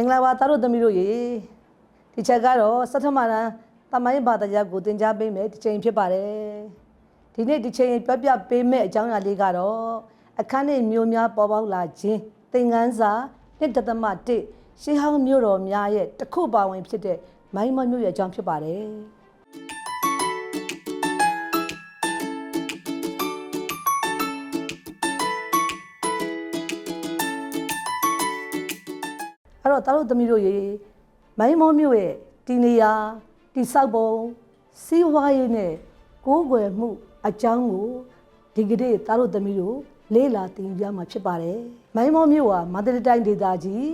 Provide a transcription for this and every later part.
မင်္ဂလာပါသားတို့သမီးတို့ရေဒီချက်ကတော့စထမရန်တမိုင်းဘာသာရပ်ကိုသင်ကြားပေးမယ်ဒီချိန်ဖြစ်ပါတယ်ဒီနေ့ဒီချိန်ပြပြပေးမယ်အကြောင်းအရာလေးကတော့အခန်းနဲ့မျိုးများပေါ်ပေါက်လာခြင်းသင်ခန်းစာ1တသမ1ရှေးဟောင်းမြို့တော်များရဲ့တစ်ခုပါဝင်ဖြစ်တဲ့မိုင်းမမြို့ရဲ့အကြောင်းဖြစ်ပါတယ် အဲ့တော့တားတို့သမီးတို့ရေမိုင်းမောမျိုးရဲ့ဒီနေရာဒီဆောက်ပုံစီးပွားရေးနဲ့ကိုးကွယ်မှုအကြောင်းကိုဒီကနေ့တားတို့သမီးတို့လေ့လာသင်ပြမှာဖြစ်ပါတယ်မိုင်းမောမျိုးဟာမန္တလေးတိုင်းဒေသကြီး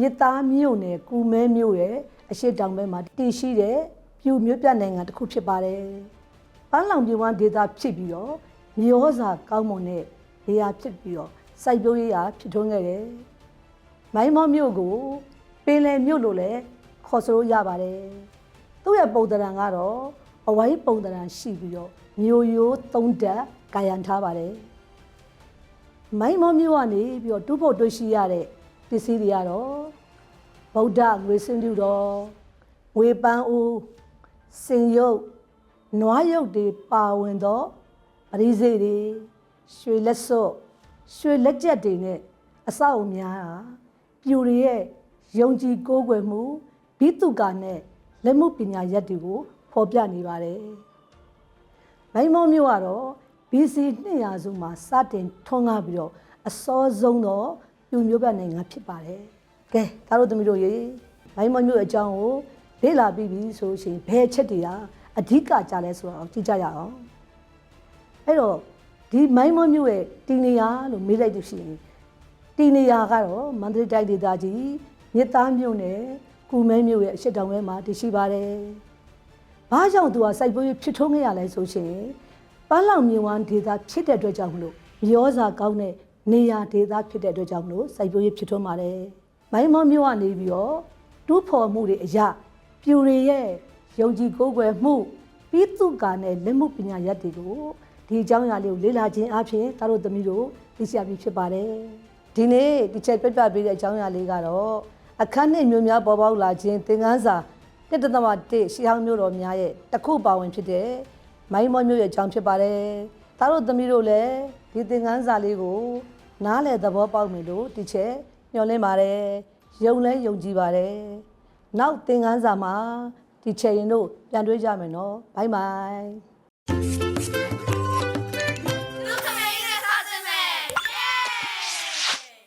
မြစ်သားမြို့နယ်ကူမဲမြို့ရဲ့အရှိတောင်ဘက်မှာတည်ရှိတဲ့ပြူမြို့ပြနိုင်ငံတစ်ခုဖြစ်ပါတယ်ပန်းလောင်ပြဝမ်းဒေသဖြစ်ပြီးတော့မြေဩဇာကောင်းမွန်တဲ့နေရာဖြစ်ပြီးတော့စိုက်ပျိုးရေးရာဖြစ်ထွန်းခဲ့တယ် မိုင်းမောမြို့ကိုပင်လယ်မြို့လို့လည်းခေါ်ဆိုလို့ရပါတယ်။သူ့ရဲ့ပုံသဏ္ဍာန်ကတော့အဝိုင်းပုံသဏ္ဍာန်ရှိပြီးတော့မြို့ရိုးသုံးတက်ကာယံထားပါတယ်။မိုင်းမောမြို့ကနေပြီးတော့တူးဖို့တွေ့ရှိရတဲ့ပစ္စည်းတွေကတော့ဗုဒ္ဓငွေစင်တူတော်ငွေပန်းဦးစင်ရုပ်နွားရုပ်တွေပါဝင်သောပရိစေတွေရွှေလက်စွပ်ရွှေလက်ကျက်တွေနဲ့အဆောက်အဦများဟာ ပြူတွေရဲ့ယုံကြည်ကိုးကွယ်မှုဘိတုကာနဲ့လက်မှုပညာရက်တွေကိုဖော်ပြနေပါတယ်။မိုင်းမောမျိုးကတော့ BC 200စုမှာစတင်ထွန်းကားပြီးတော့အစောဆုံးသောပြူမျိုးပြနိုင်ငံဖြစ်ပါတယ်။ကဲဒါတို့သမီးတို့ရေမိုင်းမောမျိုးအကြောင်းကိုလေ့လာပြီးပြီဆိုရှင်ဘယ်အချက်တွေဟာအဓိကကြလဲဆိုတော့ကြည့်ကြရအောင်။အဲ့တော့ဒီမိုင်းမောမျိုးရဲ့တီနေယာလို့မေးလိုက်လို့ရှိရင် တီနေရာကတော့မန္တလေးတိုင်းဒေသကြီးမြစ်သားမြို့နယ်ကူမဲမြို့ရဲ့အရှိတောင်ဘက်မှာတည်ရှိပါတယ်။ဘာကြောင့်သူကစိုက်ပျိုးရေးဖြစ်ထွန်းခဲ့ရလဲဆိုရှင်ပန်းလောင်မြေဝမ်းဒေသဖြစ်တဲ့အတွက်ကြောင့်မလို့မြေဩဇာကောင်းတဲ့နေရာဒေသဖြစ်တဲ့အတွက်ကြောင့်မလို့စိုက်ပျိုးရေးဖြစ်ထွန်းပါတယ်။မိုင်းမောမြို့ကနေပြီးတော့တူးဖော်မှုတွေအရာပြူတွေရဲ့ယုံကြည်ကိုးကွယ်မှုပြီးသူကနဲ့လက်မှုပညာရပ်တွေကိုဒီအကြောင်းအရာလေးကိုလေ့လာခြင်းအပြင်သားတို့သမီးတို့သိရှိရပြီဖြစ်ပါတယ်။ ဒီနေ့ဒီချက်ပြပြပေးတဲ့အကြောင်းအရာလေးကတော့အခန်းနဲ့မျိုးများပေါ်ပေါက်လာခြင်းသင်ခန်းစာတစ်တသမတစ်ရှေးဟောင်းမျိုးတော်များရဲ့တစ်ခုပါဝင်ဖြစ်တဲ့မိုင်းမောမျိုးရဲ့အကြောင်းဖြစ်ပါတယ်။ဒါတို့သမီးတို့လည်းဒီသင်ခန်းစာလေးကို နားလည်သဘောပေါက်မယ်လို့ဒီချက်ညွှန်လင်းပါတယ်။ယုံလဲယုံကြည်ပါတယ်။နောက်သင်ခန်းစာမှာဒီချက်ရင်တို့ပြန်တွေ့ကြမယ်နော်။ဘိုင်ဘိုင်